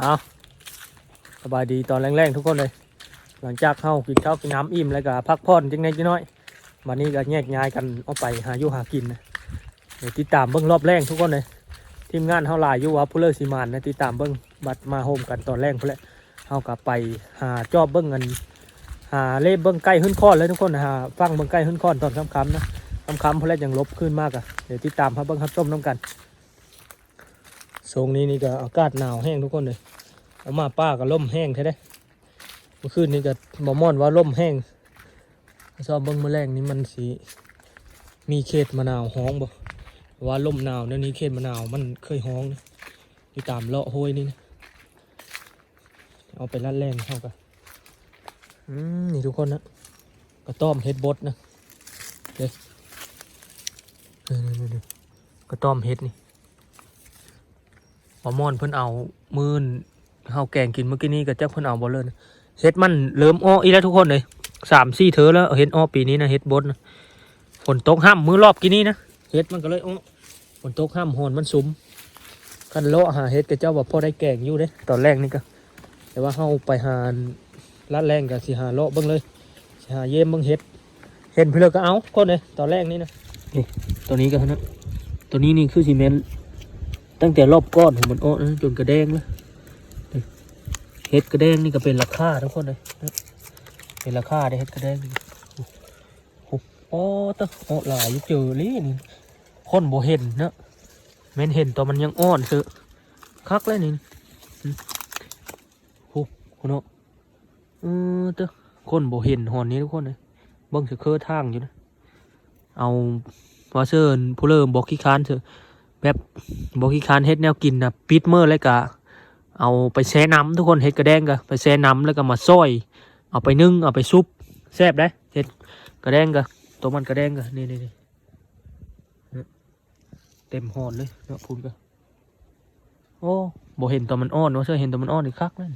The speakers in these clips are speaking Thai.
เอาสบายดีตอนแรงๆทุกคนเลย หลังจากเข้ากินข้าวกินน้ำอิ่มแล้วก็พักผ่อนจังไงจังน้อยวันนี้ก็แยกย้ายกันออกไปหาอยู่หากินนะเดี๋ยวติดตามเบิ้งรอบแรกทุกคนเลยทีมงานเฮาหลายอยู่ว่าผู้เลอร์ซีมานนะติดตามเบิ้งบัดมาโฮมกันตอนแรกเพื่อเฮากับไปหาจอบเบิ้งเงินหาเล่เบิ้งใกล้ขึ้นค้อนเลยทุกคนหาฟังเบิ้งใกล้ขึ้นค้อนตอนค่ำๆนะค่ำๆเพื่อแหละยังลบขึ้นมากอะเดี๋ยวติดตามครับเบิ้งครับชมน้ำกัน ทรงนี้นี่ก็อากาศหนาวแห้งทุกคนเลยเอามาป้าก็ล่มแห้งแท้ได้เมื่อคืนนี้ก็บอมอนว่าล่มแห้งชอบเบิ้งแมลงนี่มันสีมีเขตมะนาวห้องบ่ว่าล่มหนาวเนี่ยวนี้เขตมะนาวมันเคยห้องนะอยู่ตามเลาะห้วยนี่นะเอาไปลัดแรงเข้ากันอืมนี่ทุกคนนะกระต้อมเฮ็ดบดนะเด็กกระต้อมเฮ็ดนี่ บอม่อนเพิ่นเอามือนเฮาแกงกินเมื่อกี้นี้กับเจ้าเพิ่นเอาบ่เลยเฮ็ดมันเริ่มอ้ออีแล้วทุกคนเลยสามสี่เธอแล้วเฮ็ดอ้อปีนี้นะเฮ็ดบดนะฝนตกห้ามมือรอบกี้นี้นะเฮ็ดมันก็เลยอ้อฝนตกห้ามหอนมันสุมกันเลาะหาเฮ็ดกับเจ้าว่าพอได้แกงอยู่เด้ตอนแรกนี่ก็แต่ว่าเฮาไปหาลัดแรงกับสิหาเลาะเบิ่งเลยสิหาเยี่ยมเบิ่งเฮ็ดเห็นเพื่อก็เอาคนเลยตอนแรกนี่นะนี่ตัวนี้ก็นั้นตัวนี้นี่คือซีเมนต์ ตั้งแต่รอบก้อนของมันอ้อนะจนกระแดงแล้วนี่เฮ็ดกระแดงนี่ก็เป็นราคาทุกคนเลยเป็นราคาได้เฮ็ดกระแดงโอ้โหโอ้ตะโอ้หลายยุเจอเลยนี่คนบ่เห็นนะแม่นเห็นตัวมันยังอ่อนเสือคักเลยนี่คุณโนเออเต้อคนบ่เห็นหอนนี้ทุกคนเลยเบิ่งสิเคอทางอยู่นะเอาวาเซอร์ผู้เริ่มบอกขี้ค้านเถอะ แบบบอกี้คร้านเฮ็ดแนวกินนะปิดเมื่อแล้วก็เอาไปแช่น้ำทุกคนเฮ็ดกระแดงก็ไปแช่น้ำแล้วก็มาซอย เอาไปนึ่งเอาไปซุปแซ่บได้เฮ็ดกระแดงก็ตัวมันกระแดงก็นี่นี่นี่เต็มหอนเลยเนาะพูนก็โอ้บ่เห็นตัวมันอ่อนวาเชื่อเห็นตัวมันอ่อนอีกคักนั่น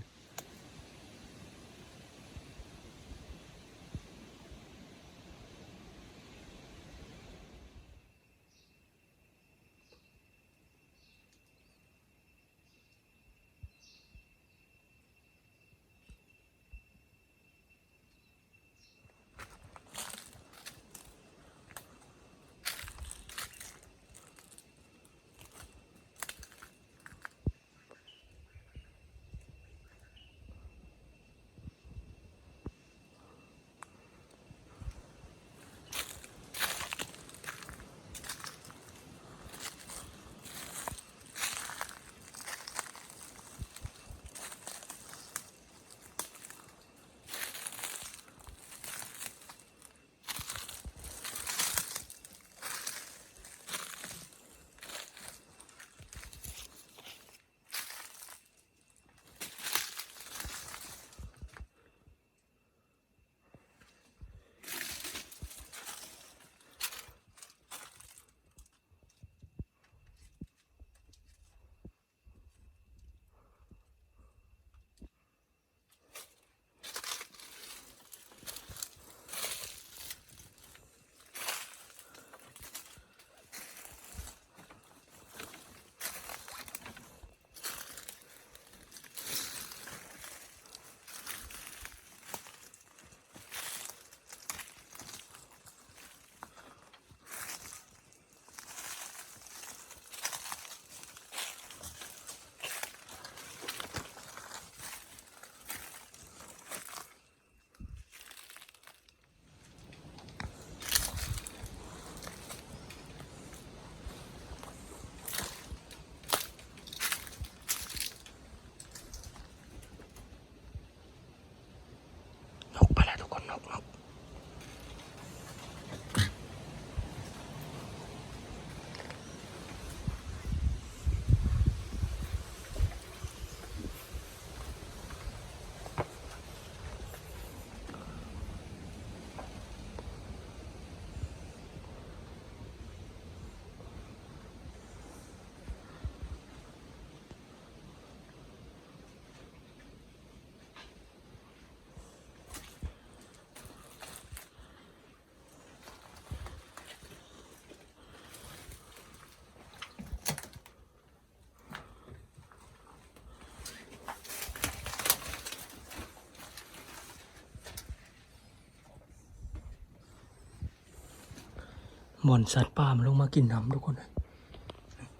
บอนสัตว์ป่ามันลงมากินน้ำทุกคนเลย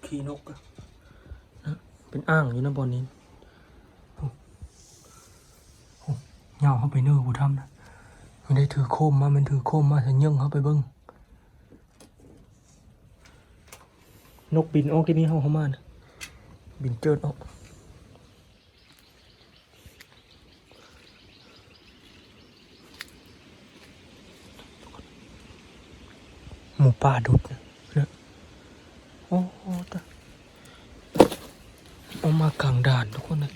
ขี้นกอะนะเป็นอ่างอยู่นะบอนนี้โอ้โอ้เหงาเข้าไปเนื้อกูทำนะมันได้ถือโคมมา มันถือโคมมาฉันยังเข้าไปเบิ้งนกบินออกที่นี่เข้าเข้ามานะบินเจิดออก ป่าดุดนะนะโอ้โหตะเอามากลางด่านทุกคนเลย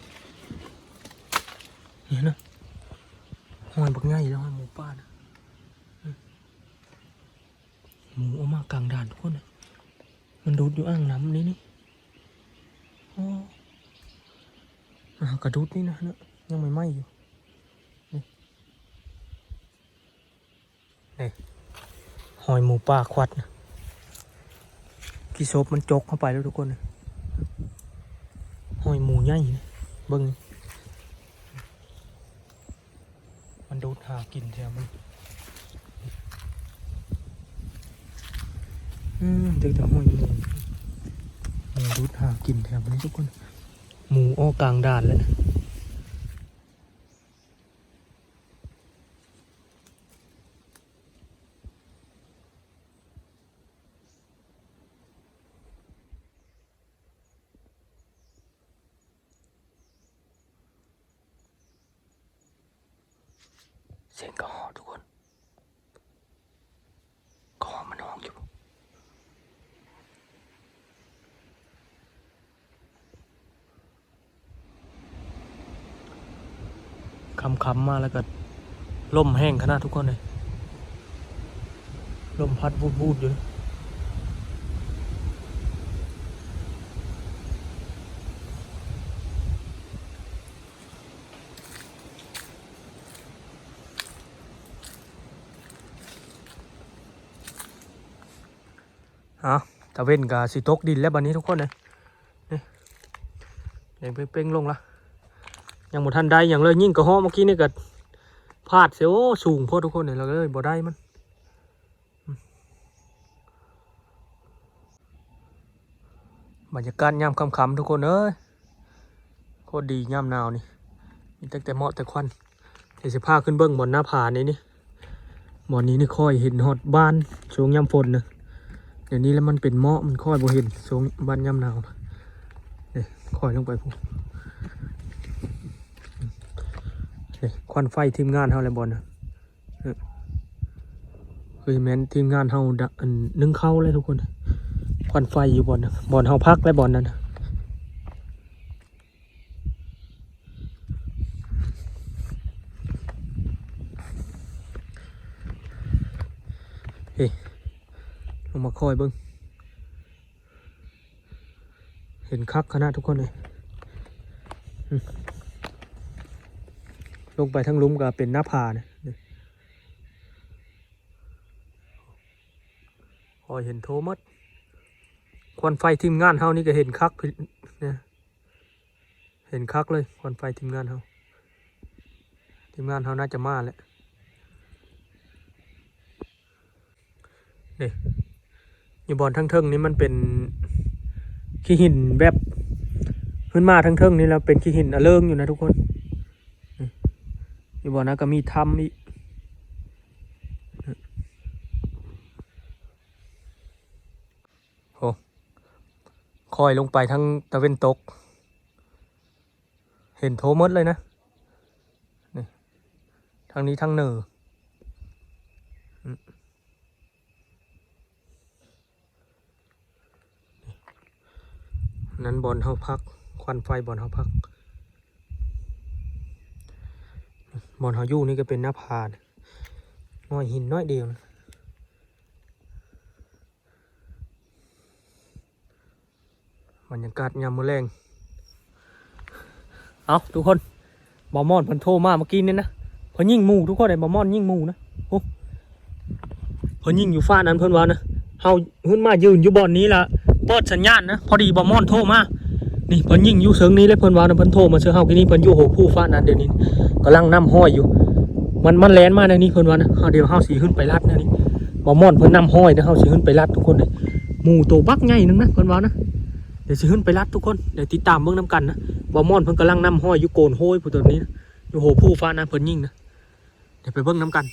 นี่นะหอยบักง่ายแล้วหอยหมูป่านะหมูเอามากลางด่านทุกคนเลยมันดูดอยู่อ่างน้ำนี่นี่โอ้กระดุดนี่นะนะยังไม่ไหม้อยู่นี่นี่ หมูป่าควัดกี่ซบมันจกเข้าไปแล้วทุกคนหอยหมูใหญ่เบิ้งมันดูดหากินแถวมันอืมเด็กแต่หอยหมูมันดูดหากินแถวมันทุกคน หมูอ้อกลางด่านเลยนะ เสียงกระหอทุกคนกระหอมันห้องอยู่ คำคำๆมาแล้วก็ล่มแห้งขนาดทุกคนเลยลมพัดวูดวูดๆอยู่นะเอาตะเว้นกับสิตกดินแล้วบันนี้ทุกคนเลยนี่เดี๋ยเป้งๆลงละ ยังบ่ทันได้อย่างเลยยิ่งกระห้อเมื่อกี้นี่ก็พลาดเสียโอ้สูงโพอทุกคนเนี่ยเราเลยบ่ได้มันอืมบรรยากาศยามค่ำๆทุกคนเอ้ยโคตรดียามหนาวนี่มีแต่แต่เหมาะแต่ควันเดี๋ยวจะพาขึ้นเบิ้องบนหน้าผานี่นี่บอนนี้นี่ค่อยเห็นฮอดบ้านช่วงยามฝนนะเดี๋ยวนี้แล้วมันเป็นเหมาะมันค่อยบ่เห็นช่วงบ้านยามหนาวนี่ค่อยลงไปพู นี่ ควันไฟทีมงานเฮาเลยบอลนะเออเฮ้ยแมนทีมงานเฮานึ่งเข้าเลยทุกคนควันไฟอยู่บอลนะบอลเฮาพักและบอลนั้นเฮ้ลงมาคอยเบิ้งเห็นคักขนาดทุกคนเลย ลงไปทั้งลุ่มก็เป็นหน้าผานี่ยนี่พอเห็นโทมัดควันไฟทีมงานเฮานี่ก็เห็นคักเนี่ยเห็นคักเลยควันไฟทีมงานเฮาทีมงานเฮาน่าจะมาแหละนี่อยู่บอนทั้งเทิงนี่มันเป็นขี้หินแบบขึ้นมาทั้งเทิงนี่แล้วเป็นขี้หินอะเลิงอยู่นะทุกคน อยู่บ่อนะก็มีทำอีกโอ้คอยลงไปทั้งตะเวนตก เห็นโทมดเลยนะนี่ทางนี้ทางเหนือนั้นบอลเฮาพัก ควันไฟบอลเฮาพัก บอนเฮาอยู่นี่ก็เป็นหน้าผาน้อยหินน้อยเดียวนะบรรยากาศยามมื้อแรงเอาทุกคนบอมอนเพิ่นโทรมาเมื่อกี้นี่นะเพิ่นยิงหมูทุกคนเลยบอมอนยิงหมูนะโอ้เพิ่นยิงอยู่ฟ้านั้นเพิ่นว่านะเฮาขึ้นมายืนอยู่บอนนี้ละเปิดสัญญาณนะ พอดีบอมอนโทรมา นี่เพิ่นยิงอยู่เชิงนี้เลยเพิ่นว่านะเพิ่นโทรมาเชื่อเฮาที่นี่เพิ่นอยู่โหคู่ฟ้านั้นเดี๋ยวนี้กำลังนำห้อยอยู่ มันมันแลนมาในนี้เพิ่นว่านะเฮาเดี๋ยวเฮาสีขึ้นไปลัดนะนี่บ่ม่อนเพิ่นนำห้อยเด้อเฮาสิขึ้นไปรัดทุกคนเลยหมู่โตบักใหญ่นึงนะเพิ่นว่านะเดี๋ยวสิขึ้นไปรัดทุกคนเดี๋ยวติดตามเบิ่งนํกันนะบ่ม่อนเพิ่นกำลังนำห้อยอยู่โกนห้ยผู้ตัวนี้อยู่โหผู้ฟ้านะเพิ่นยิงนะเดี๋ยวไปเบิ่งนํกัน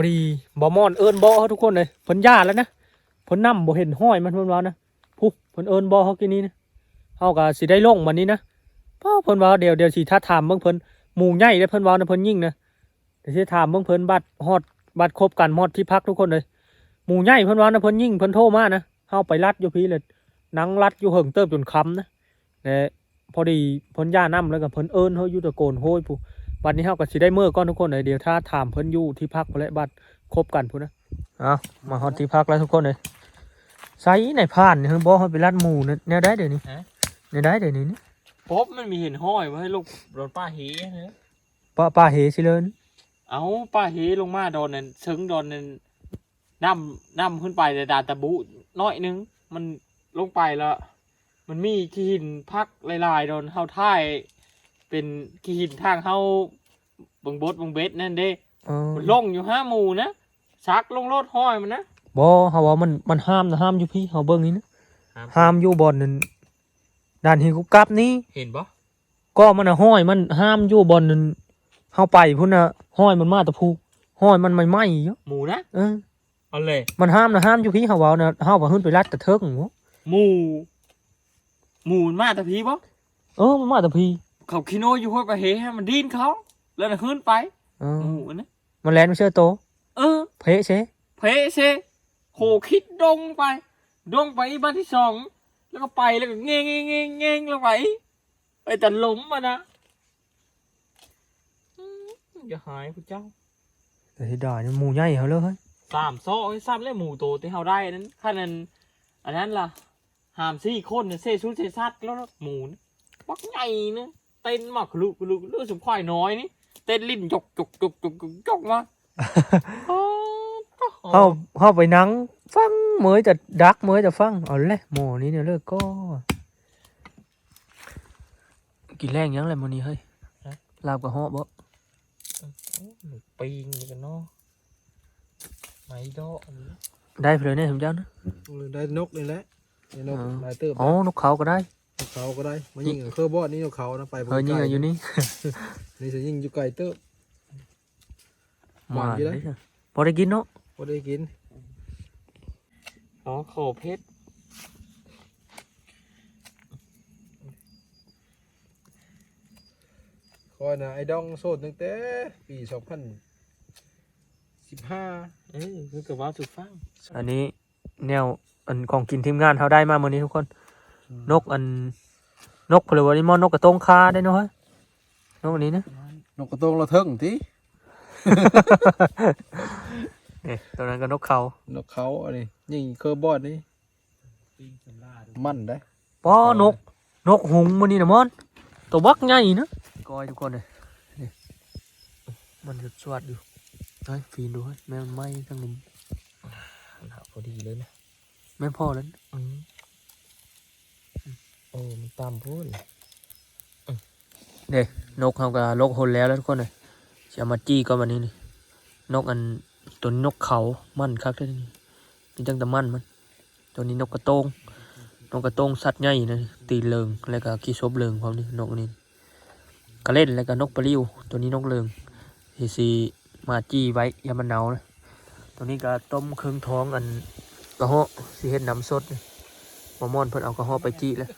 อดีบามอนเอิญบอเขาทุกคนเลยเพิ่นย่าแล้วนะเพิ่นนั่บ่เห็นห้อยมันเพิ่นว่านะผู้เพิ่นเอิญบอเขากินนี้นะเฮาก็สิได้ลงมันนี้นะเพราะเพิ่นว่าเดี๋ยวเดี๋ยวสิท้าถามเบิ่งเพิ่นหมู่ใหญ่ได้เพิ่นว้านะเพิ่นยิ่งนะเดี๋ยวสิถามเบิ่งเพิ่นบัตรฮอดบัตรครบกันฮอดที่พักทุกคนเลยหมู่ใหญ่เพิ่นว้านะเพิ่นยิ่งเพิ่นโทรมานะเฮาไปรัดอยู่พี่เลยนังรัดอยู่เหิงเติบจนคำนะแต่ยพอดีเพิ่นย่านํแล้วก็เพิ่นเอิ้นเฮาอยู่ตะโกนโหยผู้ บัดนี้เฮาก็สิได้มื้อก่อนทุกคนเลยเดี๋ยวถ้าถามเพิ่นอยู่ที่พักพุ่นแหละบัตรครบกันพุ่นนะเอามาฮอดที่พักแล้วทุกคนเลยไสไหนผ่านเนี่ยเฮาบ่เฮาไปรัดหมู่เนี่ยแนวได้เดี๋ยวนี้แนวได้เดี๋ยวนี้นี่พบมันมีเห็นห้อยไว้ให้ลูกโดนป้าเฮนะป้าป้าเฮสิเลินเอาป้าเฮลงมาโดนนั่นเชิงโดนนั่นน้ำน้ำขึ้นไปแต่ดานตะบุน้อยหนึง มันลงไปแล้ว มันมีขี้หินพักลายๆโดนเฮาท่าย เป็นขี้หินทางเฮาบังบดบังเบ็ดนั่นเด้เออมันลงอยู่ห้าหมู่นะซักลงรถห้อยมันนะบ่เฮาว่ามันมันห้ามนะห้ามอยู่พี่เฮาเบิ่งนี่นะห้ามอยู่บ่อนนั่นด้านหินกุบกับนี้เห็นปะก็มันน่ะห้อยมันห้ามอยู่บ่อนนั่นเฮาไปพุ่นน่ะห้อยมันมาแตะพูห้อยมันไม่ไหม้อยู่หมู่นะเออเอาเลยมันห้ามนะห้ามอยู่พี่เฮาเว้านะเฮาว่าขึ้นไปรัดตะเทิงบ่หมู่หมู่มันมาแต่พีปะเออมันมาแตะพี เขาคิโนอยู่ห้วยป้าเฮให้มันดิ้นเขาแล้วน่ะขึ้นไปเออหมู่นะมันแล่นไม่เชื่อโต เออ เพะเซเพเซโหคิดดงไป ดงไปบ้านที่สอง แล้วก็ไปแล้วก็เงงเงงเงงเงงลงไปไปแต่หล้มมานะอืมอย่าหายพระเจ้าแต่ที่ด่านี่หมู่ใหญ่เฮาเลยเฮ้ยสามซ้อไอ้ซ้ำเลยหมูโตที่เขาได้อันนั้นขนาดนั้นอันนั้นล่ะหามสี่คนเนี่ยเซซุเซซัดแล้วหมูนะปักใหญ่นะ เต้นมากลุกลุกเลือดสมควายน้อยนี่เต้นลิ้นจกจกจกจกจกจกมาเฮาเฮาไปนั่งฟังเหมยจะดักเหมยจะฟังเอาเลยหมู่นี้เนี่ยเลิกก็กินแรงยังเลยมื้อนี้เฮ้ยลาบกับเหาะบ่ปีงนี่กันเนาะไม่ดอกอันนี้ได้เพลยเนี่ยผมเจ้านะได้นกนี่แหละได้นกอ๋อหลายเติบอ๋อนกเขาก็ได้ นกเขาก็ได้มายิงกับเคอร์บอดนี่นกเขานะไปเฮ้ยนี่ไกลอยู่นี่นี่จะยิงอยู่ไกลเติบหวานอยู่เลนะยพอได้กินเนาะพอได้กินอ๋อโขเพชรคอยนะไอ้ดองโสดตั้งแต่ปีสองพันสิบห้าเอ้ยคือกับว่าสุดฟัง อันนี้แนวอันของกินทีมงานเขาได้มาเมื่อนี้ทุกคน นกอัน นกเพลวานิมอนนกกระตงคาได้เนาะเฮ้ยนกอันนี้นะนกกระโตงเราเทิงทีนี่ตัวนั้นก็นกเขานกเขาอันนี้ยิงเคอร์บอดนี่มันได้ป้อนก นกหุงมันนี่นะมอน ตัวบักใหญ่นะกอยทุกคนเลยนี่มันจะสวดอยู่เฮ้ยฟีนดูเฮ้ยแม่มันไหม้ทั้งลุมหนาพอดีเลยนะแม่พ่อแล้วนะอืม โอ้มันตามพูดเนกเขาก็ลกหนแล้วแล้วทุกคนเลยจะมาจี้ก็วันนี้นี่นกอันตัวนกเขามั่นคักเลยนี่นี่ตั้งแต่มั่นมัน ตัวนี้นกกระโตงนกกระโตงสัตว์ใหญ่นะตีเลิงแล้วก็ขี้ซบเลิงพร้อมนี่นกนี้กระเล่นแล้วก็นกปลาลิวตัวนี้นกเลิงที่สีมาจี้ไว้ยามันหนาวนะตัวนี้ก็ต้มเครื่องท้องอันกระเหาะสีเห็ดน้ำสดมอมอนเพิ่นเอากระเหาะไปจี้แล้ว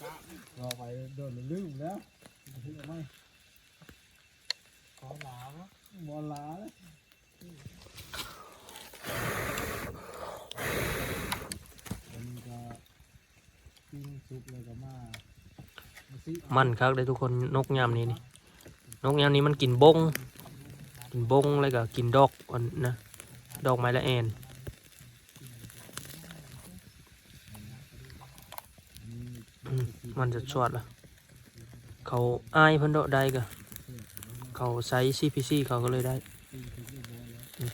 รอไปโดนลืมแล้วไม่ขอหลาวบอลลาเลยอันนี้ก็ปิ้งซุปเลยก็มามาซิมันคักเลยทุกคนนกยามนี้นี่นกยามนี้มันกินบงกินบงแล้วก็กินดอกอันนะดอกไม้ละแอน อื มันจะชวดละเขาอายเพิ่นโดได้กะเขาใช้ CPC เขาก็เลยได้อืม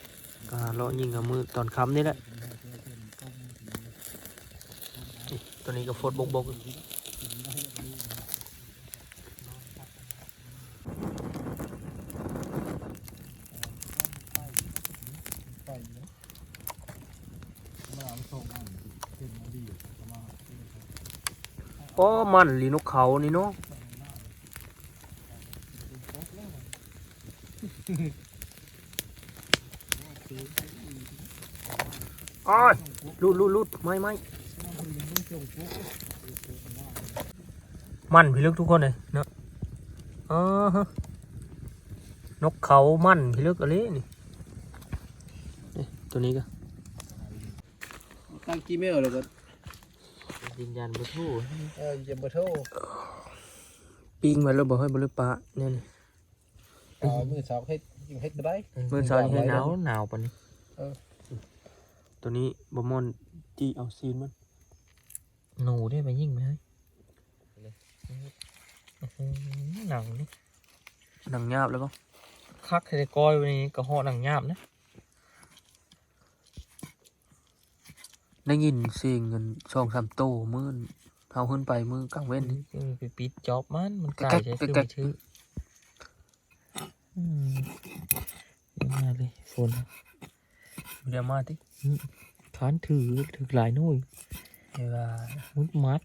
ก็เลาะยิงกับมือตอนค้ำนี่แหละตัวนี้ก็โฟดบกบก ไปเลยมาเอาส่งอ่านเป็นมาดีมา โอ้มันลีนกเขานี่เนาะอ้ายลุดลุดลุดไม่ไม่มันพี่ลึกทุกคนเลยเนาะอ๋อฮะนกเขามันพี่ลึกอะไรนี่ตัวนี้ก็ตั้งจีเมลเลยก็ ยืนยันเบอร์โทรเออจะมาโทรปิ้งไว้แล้วบอกให้บริปะเนี่ยนี่เอามือสาวเฮ็ดยิงเฮ็ดก็ได้เมื่อเช้านี้ให้หนาวหนาวปะนี่เออตัวนี้บอมอนจีเอาซีนมันหนูได้ไปยิ่งไหมเฮ้ยหนังนี่หนังหยาบแล้วปะคักใส่ก้อยวันนี้กระเหาะหนังหยาบนะ ได้ยินเสียงเงินสองสามโตมื่นเท้าขึ้นไปมือกลางเว้นนี่ไปปิดจ็อบมันมันไกลใกล้ใช้ใกล้คือใกล้มันชื่ออืมเยอะมากเลยฝนเดี๋ยวมาที่ขานถือถือหลายหน่วยเวลามุดมัด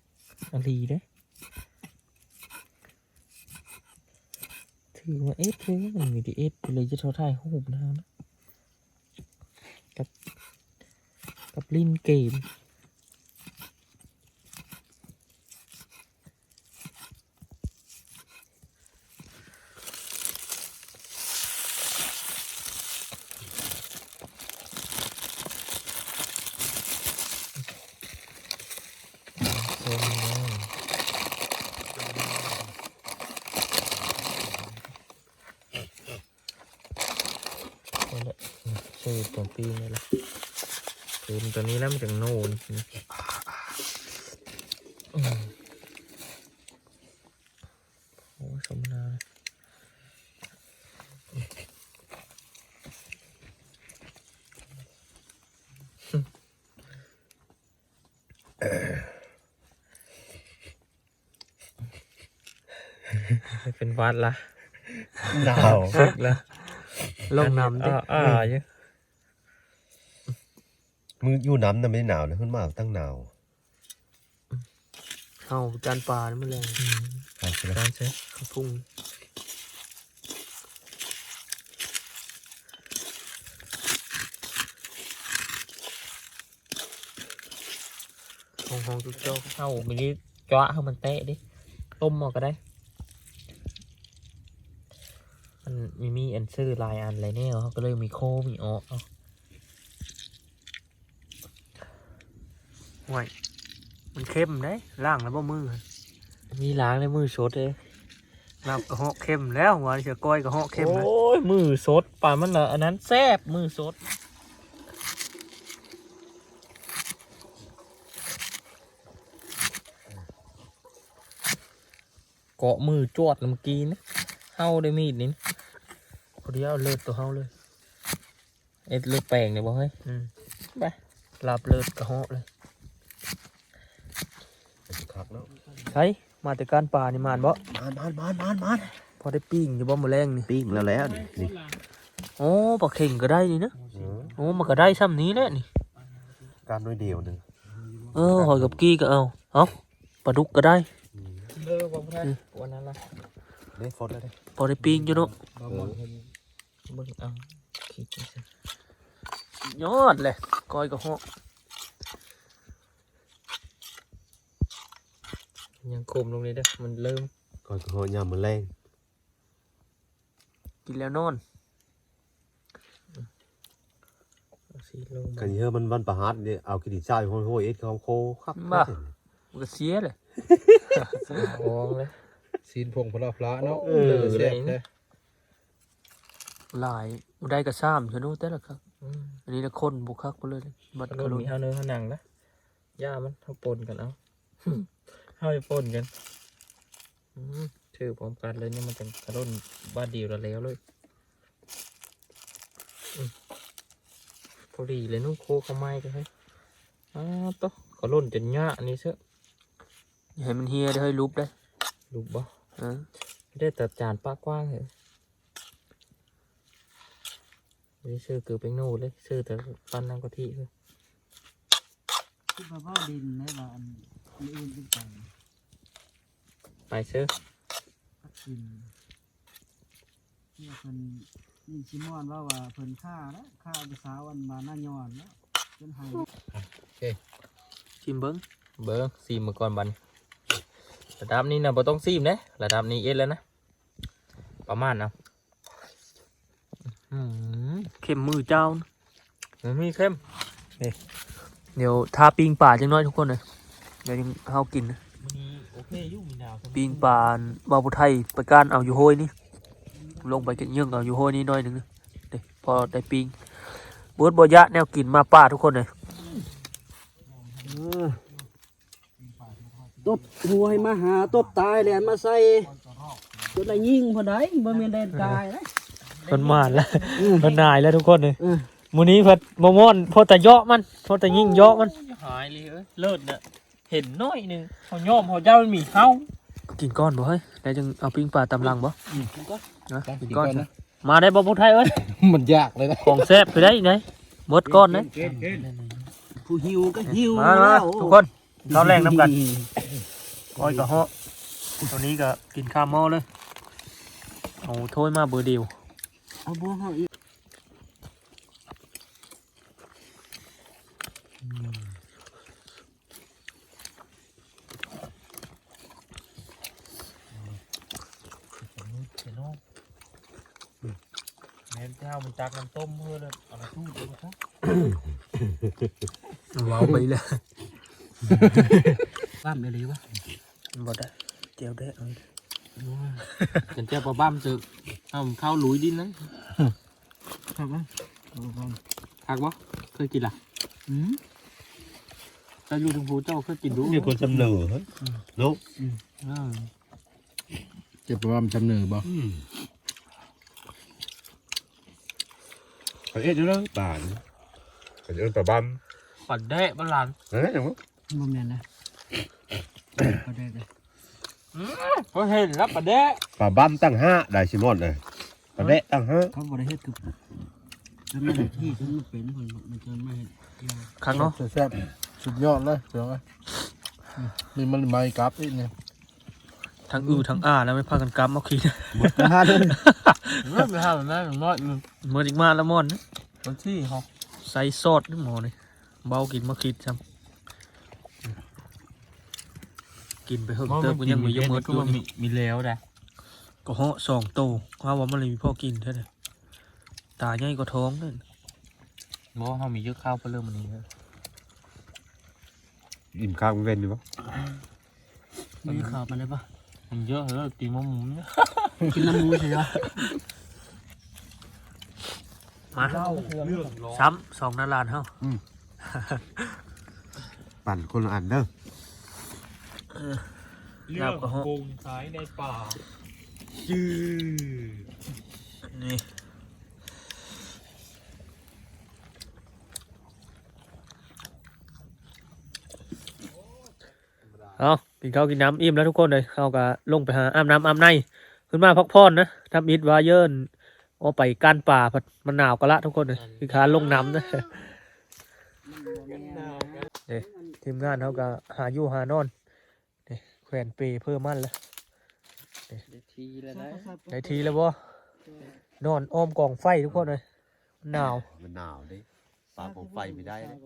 อะไรเด้ถือว่าเอสเลยมันมีดีเอสไปเลยจะเท่าไทยหูบนะนะกับ กับลินเกม โซนเลยคนละชื่อตัวปีนี่แหละคืน ตัวนี้แล้วมันถึงโน่นอืมโอ้สมนาเป็นวัดละหนาวฝึกละลงน้ำดิอ่าอ่าเยอะ มืออยู่น้ำน่ะไม่ได้หนาวนะขึ้นมาตั้งหนาวเอาจานปลานี่มันแรงอืมครับใช่ไหมการใช้ข้าวพุ่งห้องห้องจุกเจ้าเอามิลิจ้าให้มันเตะดิ ต้มเอาก็ได้ มันมีมีอันซื้อหลายอันหลายแนวเขาก็เลยมีโคมีอ้อเอา ห่วยมันเข้มได้ล่างแล้วบ่มือมีล้างในมือสดเลยน้ำกระเหาะเข้มแล้วหัวเสือก้อยกระเหาะเข้มนะโอ้ยมือสดป่านมันละอันนั้นแซ่บมือสดเกาะมือจวดเมื่อกี้นะเฮาได้มีดนี่นะพอดีเอาเลือดตัวเฮาเลยเอ็ดเลือดแปลงเนี่ยบ่เฮ้ยอืมไปลาบเลือดกระเหาะเลย คักแล้ว ใช่มาแต่การป่านี่มานบ่มานมานมานมานมานพอได้ปิ้งอยู่บ่มื้อแรงนี่ปิ้งแล้วแล้วนี่โอ้ปลาเข่งก็ได้นี่นะเออโอ้มันก็ได้ซ้ำนี้แหละนี่การน้อยเดียวหนึ่งเออหอยกับกี้ก็เอาเอาปลาดุกก็ได้เออบ่ได้วันนั้นละเด้ฟดแล้วเด้พอได้ปิ้งอยู่เนาะบางคนเพิ่นเบิ่งเอาคิดจังซี่ยอดเลยก้อยกระเหาะ ยังคมลงนี้เด้อมันเริ่ม ก่อนเขายามมือแรงกินแล้วนอนเอาสีลงกันเยอะมันวันประหัดเนี่ยเอากินชายโห้ยเอ็ดเขาโคคักบ้ามันก็เสียเลยวองเลย ซีนพงพลาพละเนาะเออ แซ่บแท้หลายบ่ได้กระซ้ำชะโนูแต่ละครับ อืมอันนี้ละคนบุกคักไปเลยบัดมันกระโดมีดเฮาเนื้อเฮาหนังนะย่ามันเฮาปนกันเอา เฮห้อยพ่นกันอืมถือพร้อมกันเลยเนี่ยมันจะกระโดนบ้านเดียวแล้วเลยอืมพอดีเลยนุ่งโคเขาไม้กันให้อ้าวต๊ะเขาล่นจนหญ้าอันนี้เชอะอย่าให้มันเฮียได้ให้รูปได้ลูกบ่อ่าไม่ได้ตัดจานป้ากว้างเลยไม่ได้ซื้อเกือบเป็นโน่เลยซื้อแต่ปั้นน้ำกะทิเลยที่พระพ่อดินในบ้านมีอื่นเป็นไป ไปซื้อพักดินที่เพิ่นนี่ชิมอนว่าว่าเพิ่นฆ่าแล้วฆ่าภาษาวันมาหน้าย้อนแล้วจนหายชิมเบิ้งเบอร์ซีมมาก่อนบัดนระดับนี้นะบ่ต้องซีมนะระดับนี้เอ็ดแล้วนะ ประมาณนะอืมเข็มมือเจ้านะมันมีเข้มเดี๋ยวทาปิงป่าจังน้อยทุกคนเลยเดี๋ยวยังเฮากินนะ มันมีโอเคอยู่มีดาวปิงป่าบาวบุไทยไปก้านเอาอยู่โห้ยนี่ลงไปกันเยื่องเอาอยู่โห้ยนี่หน้อยหนึ่งนะเดี๋ยวพอได้ปิงเบิร์ดบอยะแนวกินมาป่าทุกคนเลยตบหัวให้มาหาตบตายแหลนมาใส่จนได้ยิงพอได้บ่แม่นได้ตายนะมันมาแล้วมันนายแล้วทุกคนเลยเออมูนี้เพัดมม่อนพอแต่เยาะมันพอแต่ยิ่งเยาะมันหายเลยเอ้ยเลิศเนี่ย เห็นน้อยหนึงเขาย่อมเขาเจ้ามันมีเฮากินก้อนบ่เฮ้ยได้จังเอาปิงป่าตำลังบ่กินก่อนนะกินก้อนนะมาได้บ่พวกไทยเอ้ยมันยากเลยนะของแซ่บไปได้ไหนหมดก้อนนะผู้หิวก็หิวมามาแล้วทุกคนข้าวแรงน้ำกันก้อยกับเหาะตัวนี้ก็กินข้าวหม้อเลยเอาถ้วยมาเบอร์เดียว เอาบ่เฮาอีก เห็นน้องแม่ เจ้ามันตักน้ำต้มเพื่อเลยเอามาทูดดูครับว้าวไปเลยบ้านไปเลยวะบ่ได้เจียวได้เอาฉันเจ้าปลาบ้ามสึกเอามันเข้าหลุยดินนั้นครับว่าหักบ่เคยกินล่ะอืมเจ้าอยู่ถึงภูเจ้าเคยกินดูนี่คนจำเนือเฮ้ยลูกอ่าเจ็บว่ามันจำเนือบ่ เขาเอ็ดอยู่แล้วป่านเขาเอ็ดป่าบัมปัดแดะบ้านหลานเฮ้ยอย่างวะบ่แม่นนะบ่ได้เลยก็เห็นรับปัดแดะป่าบัมตั้งห้าได้ชิมอนเลยป่าเดะตั้งห้าเขาบ่ได้เฮ็ดคือแล้วแม่นที่ฉันมันเป็นเพิ่นมันจะมาเฮ็ดครั้งเนาะแซ่บสุดยอดเลยเสียงนี่มันไม้กลับอีกเนี่ย ทั้งอือทั้งอ้าแล้วไม่พากันกำเอาขี้หมดนะเด้อไม่ไปทำแบบนั้นน้อยมันเมื่ออีกมาแล้วมอนนะมันที่เขาใส่ซอสนี่หมอนี่เบากินมาคิดซ้ำกินไปเถอะเติมกูยังมีเยอะเมิดอยู่มีนี่มีแล้วนะก็เหาะสองโตว่าว่ามันเลยมีพ่อกินเท่าไหร่ตาใหญ่ก็ท้องนั่นบอกว่าเขามีเยอะข้าวไปเริ่มมันนี้เลยอิ่มข้าวมันเว้นดีปะมีข่าวมาได้ปะ มันเยอะเลยตีมะมุมเนี่ยกินน้ำมูใช่ปะมาซ้ำสองนาลานเฮ้าปั่นคนละอันเด้อเรื่องวงสายในป่าจื้อ นี่เอา กินข้าวกินน้ำอิ่มแล้วทุกคนเลยเขาก็ลงไปหาอาบน้ำอาบในขึ้นมาพักผ่อนนะทำอิดวาเยินเอาไปก้านป่าพัดมันหนาวก็ละทุกคนเลยคือขาลงน้ำนะทีมงานเขาก็หาอยู่หานอนนี่แขวนเปรย์เพิ่มมันแล้วทีแล้วนะได้ทีแล้วบ่นอนอ้อมกองไฟทุกคนเลยมันหนาวมันหนาวดิปลาของไฟไม่ได้เลย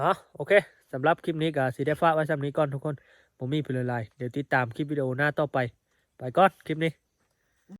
ฮะโอเค สำหรับคลิปนี้ก็สีได้ฟ้ากไว้สำนี้ก่อนทุกคนผมมีเพลนไลน์เดี๋ยวติดตามคลิปวิดีโอหน้าต่อไป ไปก่อนคลิปนี้